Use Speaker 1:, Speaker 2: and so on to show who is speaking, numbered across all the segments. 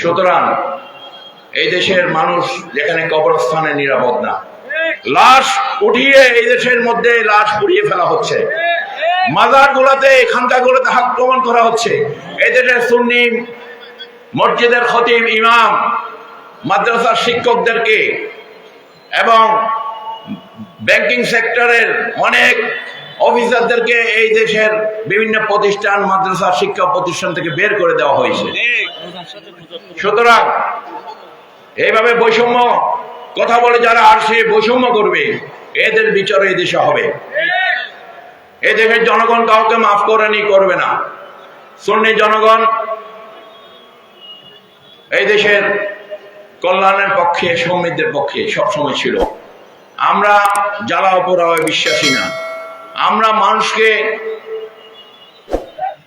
Speaker 1: সুতরাং এই দেশের মানুষ যেখানে কবরস্থানে নিরাপদ না, লাশ উঠিয়ে এই দেশের মধ্যে লাশ পুড়িয়ে ফেলা হচ্ছে। মাজার গুলাতে খানকা গুলোতে আক্রমণ করা হচ্ছে। এই দেশের সুন্নি মসজিদের খতিব ইমাম, মাদ্রাসার শিক্ষকদেরকে এবং ব্যাংকিং সেক্টরের অনেক অফিসারদেরকে এই দেশের বিভিন্ন প্রতিষ্ঠান, মাদ্রাসা, শিক্ষা প্রতিষ্ঠান থেকে বের করে দেওয়া হয়েছে। সুতরাং এইভাবে বৈষম্য, কথা বলে যারা আর সে বৈষম্য করবে, এদের বিচার এই দেশে হবে। এই দেশের জনগণ কাউকে মাফ করে করেনি করবে না। সুন্নি জনগণ এই দেশের কল্যাণের পক্ষে, সমৃদ্ধের পক্ষে সবসময় ছিল। আমরা জ্বালা অপরায় বিশ্বাসী না। আমরা মানুষকে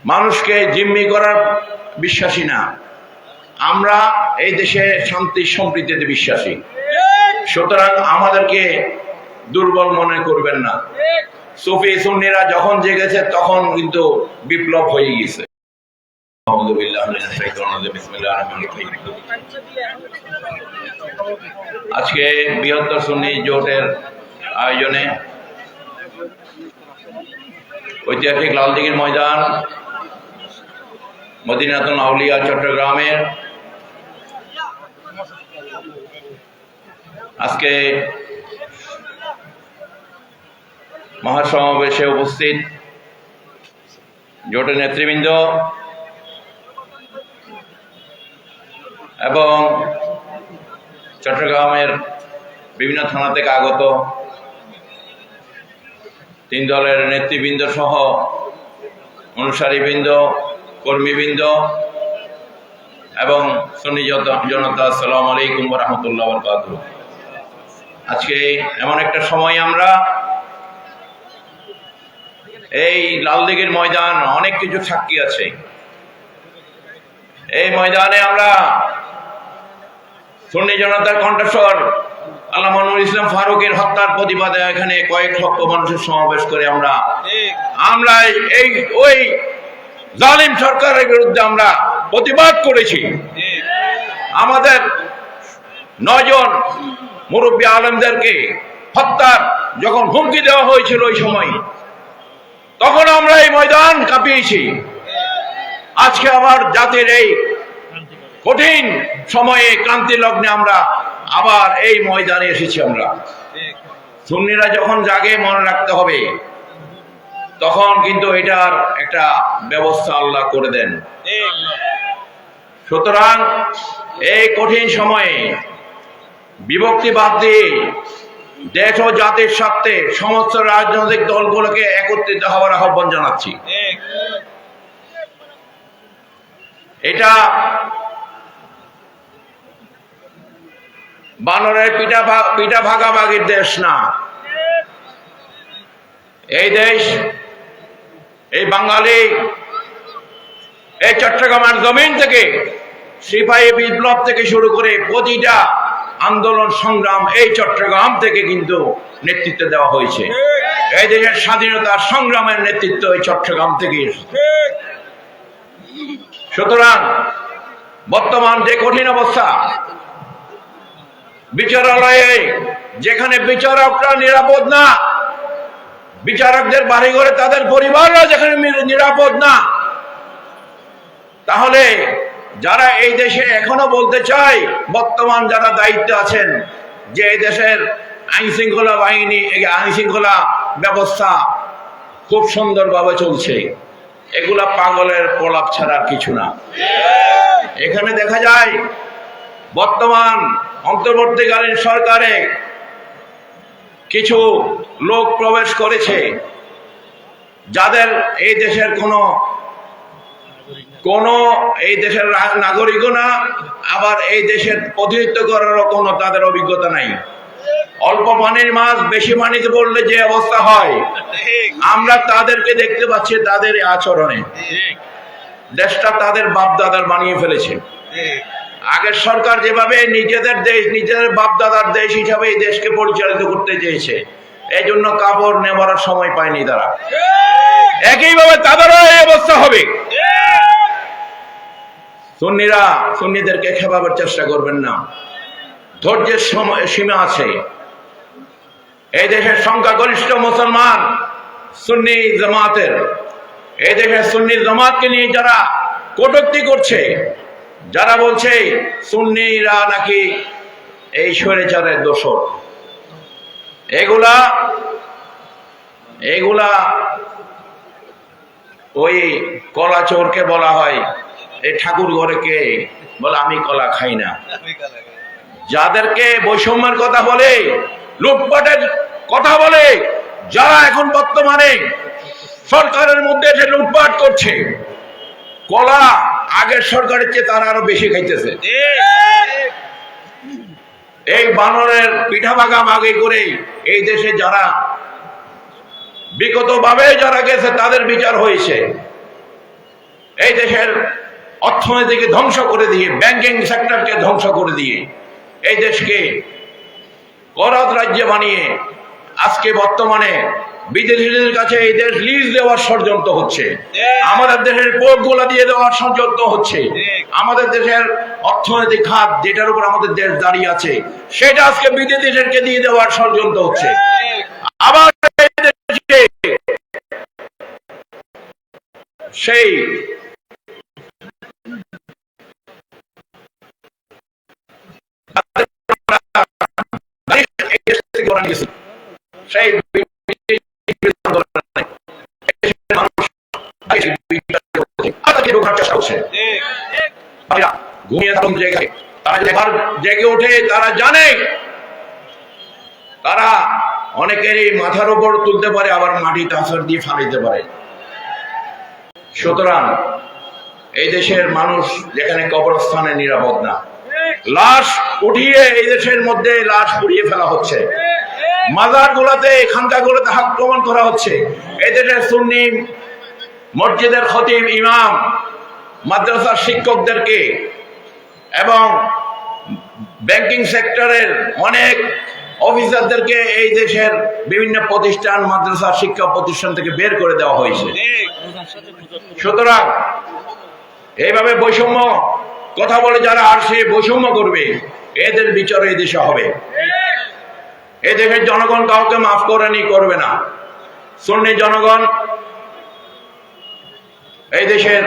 Speaker 1: মানুষকে জিম্মি করার বিশ্বাসী না। আমরা এই দেশে শান্তি সম্প্রীতিতে বিশ্বাসী। সুতরাং আমাদেরকে দুর্বল মনে করবেন না। সুফি, সুন্নিরা যখন জেগেছে, তখন কিন্তু বিপ্লব হয়ে গেছে। আজকে বৃহত্তর সুন্নি জোটের আয়োজনে ঐতিহাসিক লালদিঘির ময়দান, মদিনাতুল আউলিয়া চট্টগ্রামের আজকে মহাসমাবেশে উপস্থিত জোটের নেতৃবৃন্দ এবং চট্টগ্রামের বিভিন্ন থানা থেকে আগত তিন দলের নেতৃবৃন্দ সহ অনুসারীবৃন্দ, কর্মীবৃন্দ এবং সন্নি জনতা- আসসালামু আলাইকুম রহমতুল্লাহ বরকাত আজকে এমন একটা সময় আমরা এই লালদিঘির ময়দান, অনেক কিছু সাক্ষী আছে। এই ময়দানে আমরা সুন্নি জনতার কণ্ঠস্বর ইসলাম ফারুকের হত্যার প্রতিবাদে এখানে কয়েক লক্ষ মানুষের সমাবেশ করে আমরা। আমরা এই ওই জালিম সরকারের বিরুদ্ধে আমরা প্রতিবাদ করেছি। আমাদের নয়জন মুরব্বী আলমদেরকে হত্যার যখন হুমকি দেওয়া হয়েছিল ওই সময় তখন আমরা এই ময়দান কাঁপিয়েছি। আজকে আমার জাতির এই কঠিন সময়ে ক্রান্তি লগ্নে আমরা আবার এই ময়দানে এসেছি আমরা। সুন্নিরা যখন জাগে, মনে রাখতে হবে। তখন কিন্তু এটার একটা ব্যবস্থা আল্লাহ করে দেন। সুতরাং এই কঠিন সময়ে বিভক্তি বাদ দিয়ে দেশ ও জাতির স্বার্থে সমস্ত রাজনৈতিক দলগুলোকে একত্রিত হওয়ার আহ্বান জানাচ্ছি। এটা বানরের পিঠা পিঠা ভাগাভাগির দেশ না। এই দেশ, এই বাঙালি, এই চট্টগ্রামের জমিন থেকে, সিপাহী বিপ্লব থেকে শুরু করে প্রতিটা আন্দোলন সংগ্রাম এই চট্টগ্রাম থেকে কিন্তু নেতৃত্ব দেওয়া হয়েছে। এই দেশের স্বাধীনতা সংগ্রামের নেতৃত্ব এই চট্টগ্রাম থেকে। সুতরাং বর্তমান যে কঠিন অবস্থা বিচারালয়ে, যেখানে বিচারকরা নিরাপদ না, বিচারকদের বাড়ি ঘরে তাদের পরিবাররা যেখানে নিরাপদ না। তাহলে যারা এই দেশে এখনও বলতে চায়, বর্তমান যারা দায়িত্বে আছেন, যে এই দেশের আইন শৃঙ্খলা বাহিনী আইন শৃঙ্খলা ব্যবস্থা খুব সুন্দরভাবে চলছে, এগুলা পাগলের প্রলাপ ছাড়া কিছু না। এখানে দেখা যায়, বর্তমান অন্তর্বর্তীকালীন সরকারে কিছু লোক প্রবেশ করেছে যাদের এই দেশের কোনো কোনো এই দেশের নাগরিকও না, আবার এই দেশের প্রতিনিধিত্ব করারও কোনো তাদের অভিজ্ঞতা নাই। অল্প পানির মাছ, বেশি পানিতে পড়লে যে অবস্থা হয়, আমরা তাদেরকে দেখতে পাচ্ছি তাদের আচরণে। দেশটা তাদের বাপ দাদার বানিয়ে ফেলেছে। আগের সরকার যেভাবে নিজেদের দেশ, নিজেদের বাপ দাদার দেশ হিসাবে এই দেশকে পরিচালিত করতে চেয়েছে এই জন্য কাপড় নেবার সময় পায়নি তারা। একইভাবে তাদেরও এই অবস্থা হবে। সুন্নিরা, সুন্নিদেরকে খেপাবার চেষ্টা করবেন না। ধৈর্যের সময়, সীমা আছে। এই দেশের সংখ্যাগরিষ্ঠ মুসলমান সুন্নি জামাতের, এই দেশের সুন্নি জামাতকে নিয়ে যারা কটূক্তি করছে যারা বলছে সুন্নিরা নাকি এই স্বৈরাচারের দোষর, এগুলা এগুলা ওই কলা চোরকে বলা হয়, এই ঠাকুর ঘরে কে? বলে, আমি কলা খাই না। যাদেরকে বৈষম্যের কথা বলে, লুটপাটের কথা বলে, যারা এখন বর্তমানে সরকারের মধ্যে এসে লুটপাট করছে, কলা আগের সরকারের চেয়ে তারা আরও বেশি খাইতেছে। এই বানরের পিঠা ভাগা মাগে করে এই দেশে যারা বিগত ভাবে যারা গেছে, তাদের বিচার হয়েছে। এই দেশের অর্থনীতিকে ধ্বংস করে দিয়ে ব্যাংকিং সেক্টরকে ধ্বংস করে দিয়ে এই দেশকে করাত রাজ্য বানিয়ে আজকে বর্তমানে বিদেশিদের কাছে এই দেশ লিজ দেওয়ার ষড়যন্ত্র হচ্ছে। আমাদের দেশের পোর্ট গোলা দিয়ে দেওয়ার ষড়যন্ত্র হচ্ছে। আমাদের দেশের অর্থনৈতিক খাত যেটার উপর আমাদের দেশ দাঁড়িয়ে আছে সেটা আজকে বিদেশিদেরকে দিয়ে দেওয়ার ষড়যন্ত্র হচ্ছে। আবার সেই মাথার উপর তুলতে পারে, আবার মাটি তাসর দিয়ে পারে। সুতরাং এই দেশের মানুষ যেখানে কবরস্থানে নিরাপদ না, লাশ উঠিয়ে এই দেশের মধ্যে লাশ পুড়িয়ে ফেলা হচ্ছে। মাজার গুলাতে খানকা গুলোতে আক্রমণ করা হচ্ছে। সুন্নি মসজিদের খতিব ইমাম, মাদ্রাসার শিক্ষকদেরকে এবং ব্যাংকিং সেক্টরের অনেক অফিসারদেরকে এই দেশের বিভিন্ন প্রতিষ্ঠান, মাদ্রাসা, শিক্ষা প্রতিষ্ঠান থেকে বের করে দেওয়া হয়েছে। সুতরাং এইভাবে বৈষম্য কথা বলে যারা আর সে বৈষম্য করবে, এদের বিচার এই দেশে হবে। এই দেশের জনগণ কাউকে মাফ করেনি করবে না। সুন্নি জনগণ এই দেশের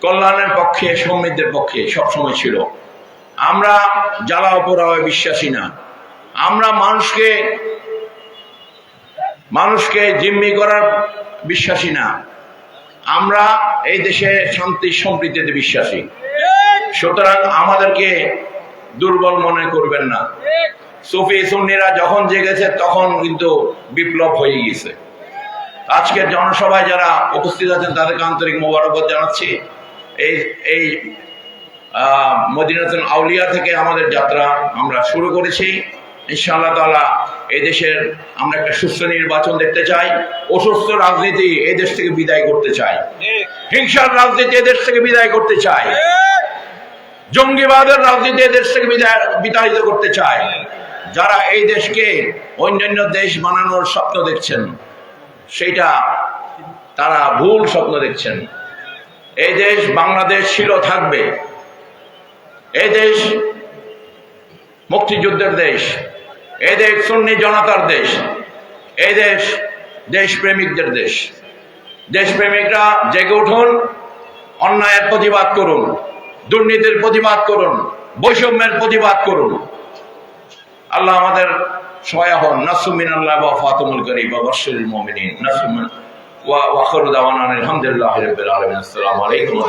Speaker 1: কল্যাণের পক্ষে, সমৃদ্ধের পক্ষে সবসময় ছিল। আমরা জ্বালা অপরায় বিশ্বাসী না। আমরা মানুষকে মানুষকে জিম্মি করার বিশ্বাসী না। আমরা এই দেশে শান্তি, সম্প্রীতিতে বিশ্বাসী। সুতরাং আমাদেরকে দুর্বল মনে করবেন না। সুফি, সুন্নিরা যখন জেগেছে, তখন কিন্তু বিপ্লব হয়ে গেছে। আজকের জনসভায় যারা উপস্থিত আছেন, তাদেরকে আন্তরিক মোবারকবাদ জানাচ্ছি। এই এই মদিনাতুল আউলিয়া থেকে আমাদের যাত্রা আমরা শুরু করেছি। ইনশাআল্লাহ এই দেশের আমরা একটা সুস্থ নির্বাচন দেখতে চাই, অসুস্থ রাজনীতি এই দেশ থেকে বিদায় করতে চাই। হিংসার রাজনীতি এদেশ থেকে বিদায় করতে চাই। জঙ্গিবাদের রাজনীতি এদেশ থেকে বিদায়, বিতাড়িত করতে চায় যারা এই দেশকে অন্যান্য দেশ বানানোর স্বপ্ন দেখছেন সেটা তারা ভুল স্বপ্ন দেখছেন। এই দেশ বাংলাদেশ ছিল, থাকবে। এই দেশ মুক্তিযুদ্ধের দেশ। এই দেশ সুন্নি জনতার দেশ। এই দেশ দেশপ্রেমিকদের দেশ। দেশপ্রেমিকরা জেগে উঠুন, অন্যায়ের প্রতিবাদ করুন, দুর্নীতির প্রতিবাদ করুন, বৈষম্যের প্রতিবাদ করুন। আল্লাহ আমাদের شوية نص من الله وفاطم القريب وبشر المؤمنين نص من واخر دعوانا الحمد لله رب العالمين السلام عليكم